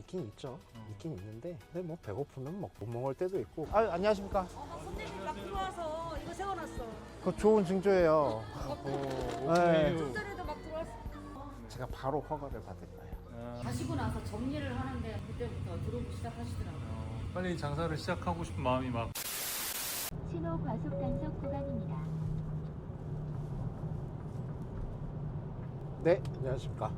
있긴 있죠. 어. 있긴 있는데 근데 뭐 배고프면 먹, 못 먹을 때도 있고. 아 안녕하십니까. 어, 막 손님이 막 들어와서 이거 세워놨어. 그 좋은 징조예요. 네. 좀 전에도 막 들어왔어. 제가 바로 허가를 받을 거예요. 아, 가시고 나서 정리를 하는데 그때부터 들어오기 시작하시더라고요. 어, 빨리 장사를 시작하고 싶은 마음이 막 신호 과속 단속 구간입니다. 네, 안녕하십니까.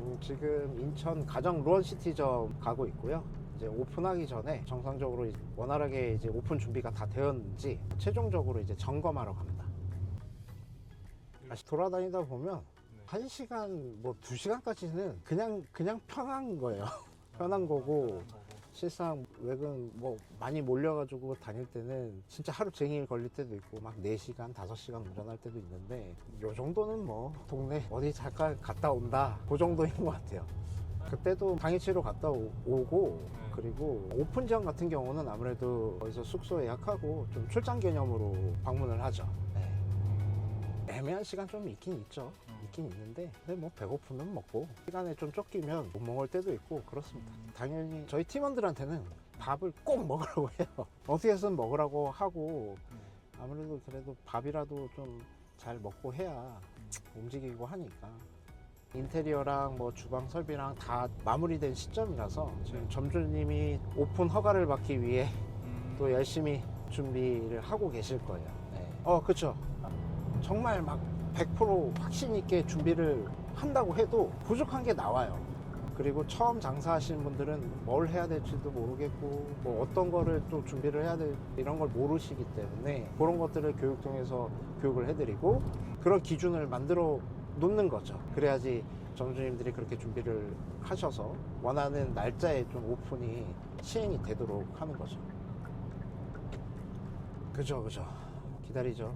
음, 지금 인천 가정 루언시티점 가고 있고요. 이제 오픈하기 전에 정상적으로 이제 원활하게 이제 오픈 준비가 다 되었는지 최종적으로 이제 점검하러 갑니다. 다시 돌아다니다 보면 네. 한 시간 뭐 두 시간까지는 그냥 그냥 편한 거예요. 편한 거고 실상 외근 뭐 많이 몰려가지고 다닐 때는 진짜 하루 종일 걸릴 때도 있고 막 4시간, 5시간 운전할 때도 있는데 요 정도는 뭐 동네 어디 잠깐 갔다 온다 그 정도인 것 같아요. 그때도 당일치로 갔다 오- 오고 그리고 오픈 전 같은 경우는 아무래도 거기서 숙소 예약하고 좀 출장 개념으로 방문을 하죠. 네. 애매한 시간 좀 있긴 있죠. 있긴 있는데 근데 뭐 배고프면 먹고 시간에 좀 쫓기면 못 먹을 때도 있고 그렇습니다. 당연히 저희 팀원들한테는 밥을 꼭 먹으라고 해요. 어떻게 해서든 먹으라고 하고 아무래도 그래도 밥이라도 좀 잘 먹고 해야 움직이고 하니까 인테리어랑 뭐 주방 설비랑 다 마무리된 시점이라서 지금 점주님이 오픈 허가를 받기 위해 음, 또 열심히 준비를 하고 계실 거예요. 네. 어, 그쵸. 정말 막 100% 확신 있게 준비를 한다고 해도 부족한 게 나와요. 그리고 처음 장사하시는 분들은 뭘 해야 될지도 모르겠고, 뭐 어떤 거를 또 준비를 해야 될, 이런 걸 모르시기 때문에 그런 것들을 교육 통해서 교육을 해드리고, 그런 기준을 만들어 놓는 거죠. 그래야지 점주님들이 그렇게 준비를 하셔서 원하는 날짜에 좀 오픈이 시행이 되도록 하는 거죠. 그죠, 그죠. 기다리죠.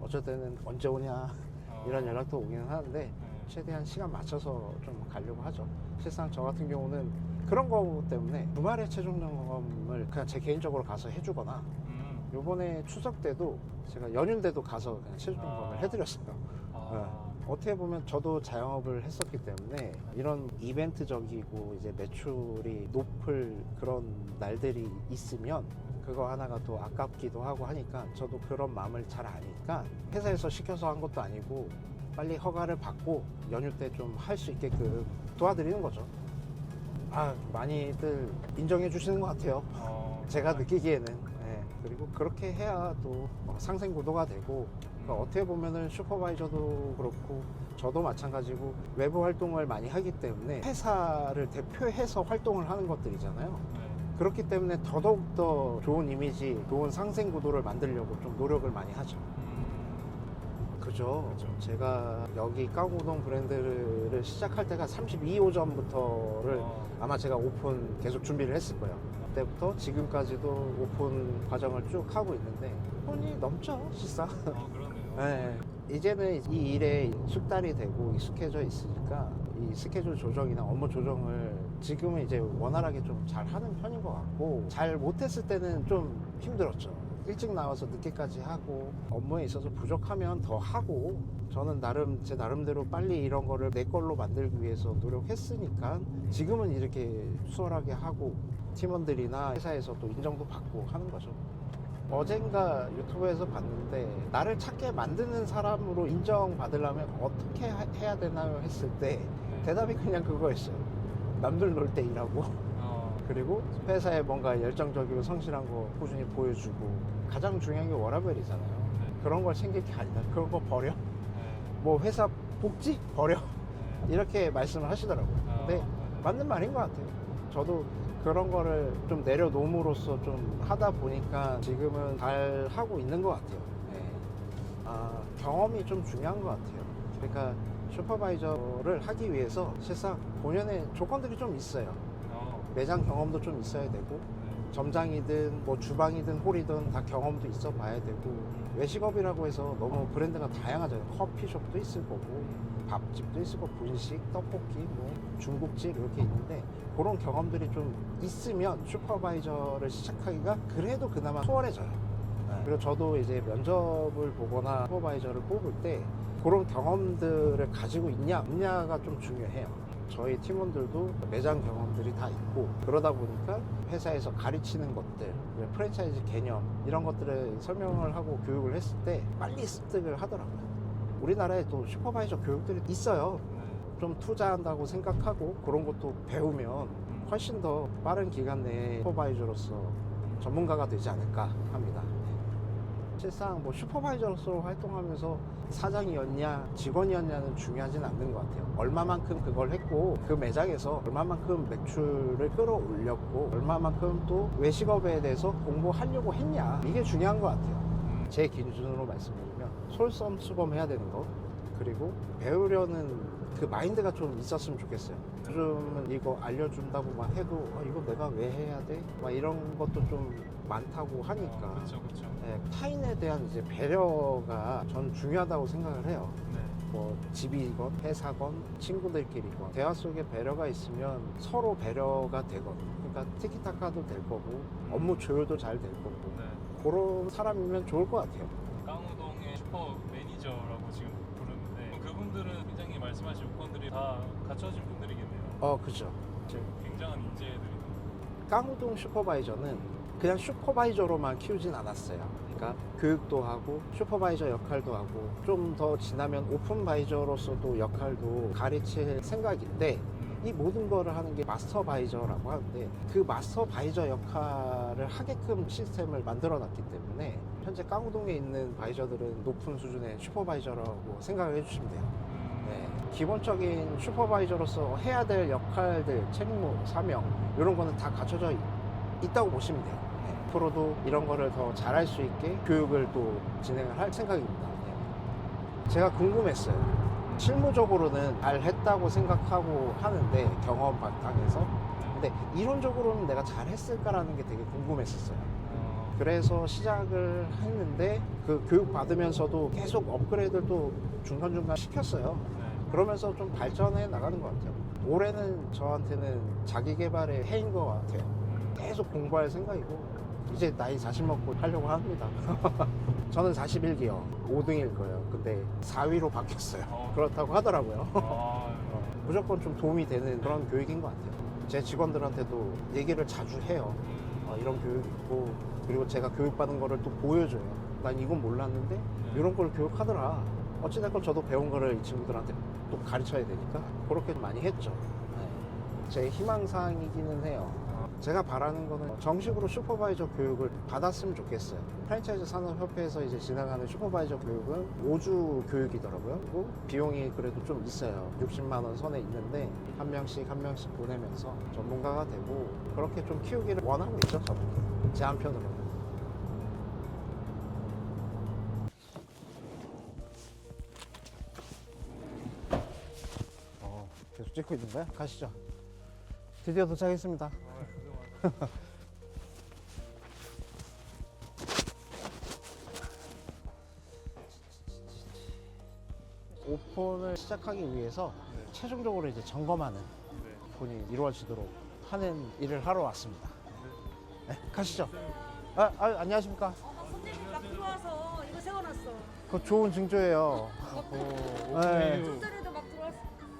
어쩔 때는 언제 오냐 어, 이런 연락도 오기는 하는데 네. 최대한 시간 맞춰서 좀 가려고 하죠. 실상 저 같은 경우는 그런 거 때문에 주말에 최종 점검을 그냥 제 개인적으로 가서 해주거나 음, 요번에 추석 때도 제가 연휴인데도 가서 그냥 최종 점검을 아. 해드렸어요. 아, 네. 어떻게 보면 저도 자영업을 했었기 때문에 이런 이벤트적이고 이제 매출이 높을 그런 날들이 있으면 그거 하나가 또 아깝기도 하고 하니까 저도 그런 마음을 잘 아니까 회사에서 시켜서 한 것도 아니고 빨리 허가를 받고 연휴 때 좀 할 수 있게끔 도와드리는 거죠. 아 많이들 인정해 주시는 것 같아요. 어, 제가 느끼기에는 예, 그리고 그렇게 해야 또 어, 상생 구도가 되고 그러니까 음. 어떻게 보면은 슈퍼바이저도 그렇고 저도 마찬가지고 외부 활동을 많이 하기 때문에 회사를 대표해서 활동을 하는 것들이잖아요. 네. 그렇기 때문에 더더욱 더 좋은 이미지, 좋은 상생 구도를 만들려고 좀 노력을 많이 하죠. 음, 그죠. 그죠. 제가 여기 까고동 브랜드를 시작할 때가 32호점부터를 어, 아마 제가 오픈 계속 준비를 했을 거예요. 그때부터 지금까지도 오픈 과정을 쭉 하고 있는데 돈이 넘죠, 실상. 어, 그러네요. 네. 이제는 이 일에 숙달이 되고 익숙해져 있으니까 이 스케줄 조정이나 업무 조정을 지금은 이제 원활하게 좀 잘 하는 편인 것 같고 잘 못했을 때는 좀 힘들었죠. 일찍 나와서 늦게까지 하고 업무에 있어서 부족하면 더 하고 저는 나름 제 나름대로 빨리 이런 거를 내 걸로 만들기 위해서 노력했으니까 지금은 이렇게 수월하게 하고 팀원들이나 회사에서 또 인정도 받고 하는 거죠. 어젠가 유튜브에서 봤는데 나를 찾게 만드는 사람으로 인정받으려면 어떻게 하- 해야 되나요 했을 때 네. 대답이 그냥 그거였어요. 남들 놀 때 일하고 어, 그리고 회사에 뭔가 열정적이고 성실한 거 꾸준히 보여주고 가장 중요한 게 워라밸이잖아요. 네. 그런 걸 챙길 게 아니다. 그런 거 버려. 네. 뭐 회사 복지 버려. 네. 이렇게 말씀을 하시더라고요. 아, 근데 맞아요. 맞는 말인 것 같아요. 저도 그런 거를 좀 내려놓음으로써 좀 하다 보니까 지금은 잘 하고 있는 것 같아요. 네. 아, 경험이 좀 중요한 것 같아요. 그러니까 슈퍼바이저를 하기 위해서 실상 본연의 조건들이 좀 있어요. 어, 매장 경험도 좀 있어야 되고 네. 점장이든 뭐 주방이든 홀이든 다 경험도 있어 봐야 되고 외식업이라고 해서 너무 브랜드가 다양하잖아요. 커피숍도 있을 거고 밥집도 있을 거고 분식, 떡볶이, 뭐 중국집 이렇게 있는데 그런 경험들이 좀 있으면 슈퍼바이저를 시작하기가 그래도 그나마 수월해져요. 네. 그리고 저도 이제 면접을 보거나 슈퍼바이저를 뽑을 때 그런 경험들을 가지고 있냐 없냐가 좀 중요해요. 저희 팀원들도 매장 경험들이 다 있고 그러다 보니까 회사에서 가르치는 것들 프랜차이즈 개념 이런 것들을 설명을 하고 교육을 했을 때 빨리 습득을 하더라고요 우리나라에 또 슈퍼바이저 교육들이 있어요 네. 좀 투자한다고 생각하고 그런 것도 배우면 훨씬 더 빠른 기간 내에 슈퍼바이저로서 전문가가 되지 않을까 합니다. 네. 실상 뭐 슈퍼바이저로서 활동하면서 사장이었냐 직원이었냐는 중요하진 않는 것 같아요. 얼마만큼 그걸 했고 그 매장에서 얼마만큼 매출을 끌어올렸고 얼마만큼 또 외식업에 대해서 공부하려고 했냐 이게 중요한 것 같아요. 제 기준으로 말씀드리면 솔선수범해야 되는 거 그리고 배우려는 그 마인드가 좀 있었으면 좋겠어요. 요즘은 이거 알려준다고 막 해도 어, 이거 내가 왜 해야 돼? 막 이런 것도 좀 많다고 하니까 그렇죠, 그렇죠. 예, 타인에 대한 이제 배려가 저는 중요하다고 생각을 해요. 네. 뭐 집이건 회사건 친구들끼리건 대화 속에 배려가 있으면 서로 배려가 되거든요. 그러니까 티키타카도 될 거고 업무 조율도 잘 될 거고 네. 그런 사람이면 좋을 것 같아요. 깡우동의 슈퍼 매니저라고 지금 부르는데 그분들은 굉장히 말씀하신 요건들이 다 갖춰진 분들이겠네요. 어, 그죠. 굉장한 인재들이. 깡우동 슈퍼바이저는 그냥 슈퍼바이저로만 키우진 않았어요. 그러니까 교육도 하고 슈퍼바이저 역할도 하고 좀 더 지나면 오픈바이저로서도 역할도 가르칠 생각인데 이 모든 거를 하는 게 마스터바이저라고 하는데 그 마스터바이저 역할을 하게끔 시스템을 만들어 놨기 때문에 현재 깡우동에 있는 바이저들은 높은 수준의 슈퍼바이저라고 생각을 해주시면 돼요. 네, 기본적인 슈퍼바이저로서 해야 될 역할들, 책무, 사명 이런 거는 다 갖춰져 있, 있다고 보시면 돼요. 네, 앞으로도 이런 거를 더 잘할 수 있게 교육을 또 진행을 할 생각입니다. 네. 제가 궁금했어요. 실무적으로는 잘 했다고 생각하고 하는데 경험 바탕에서 근데 이론적으로는 내가 잘 했을까라는 게 되게 궁금했었어요. 어, 그래서 시작을 했는데 그 교육 받으면서도 계속 업그레이드도 중간중간 시켰어요. 네. 그러면서 좀 발전해 나가는 것 같아요. 올해는 저한테는 자기 개발의 해인 것 같아요. 계속 공부할 생각이고 이제 나이 40 먹고 하려고 합니다. 저는 41기요. 5등일 거예요. 근데 4위로 바뀌었어요. 어. 그렇다고 하더라고요. 아, 어, 무조건 좀 도움이 되는 그런 교육인 것 같아요. 제 직원들한테도 얘기를 자주 해요. 어, 이런 교육이 있고 그리고 제가 교육받은 거를 또 보여줘요. 난 이건 몰랐는데 이런 걸 교육하더라. 어찌됐건 저도 배운 거를 이 친구들한테 또 가르쳐야 되니까 그렇게 많이 했죠. 네. 제 희망사항이기는 해요. 제가 바라는 거는 정식으로 슈퍼바이저 교육을 받았으면 좋겠어요. 프랜차이즈 산업협회에서 이제 진행하는 슈퍼바이저 교육은 5주 교육이더라고요. 그리고 비용이 그래도 좀 있어요. 60만 원 선에 있는데 한 명씩 한 명씩 보내면서 전문가가 되고 그렇게 좀 키우기를 원하고 있죠. 저는 제 한편으로는. 찍고 있는 거야? 가시죠. 드디어 도착했습니다. 오픈을 시작하기 위해서 네. 최종적으로 이제 점검하는 네. 오픈이 이루어지도록 하는 일을 하러 왔습니다. 네, 가시죠. 아, 아, 안녕하십니까. 어, 손님이 막 들어와서 이거 세워놨어. 그 좋은 징조예요. 오, 네. 오픈이요.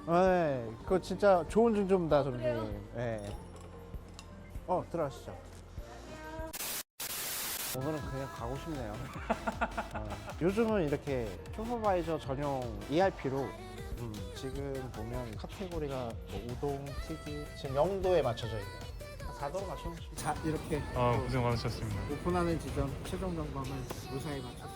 들어왔어. 네, 그거 진짜 좋은 징조입니다, 선생님. 네. 어, 들어가시죠. 오늘은 그냥 가고 싶네요. 어, 요즘은 이렇게 슈퍼바이저 전용 ERP로 음, 지금 보면 카테고리가 뭐 우동, 튀기 지금 0도에 맞춰져 있네요. 4도로 맞춰놓으시면 자, 이렇게 아, 또 고생 많으셨습니다. 오픈하는 지점 최종 점검을 무사히 마쳤습니다.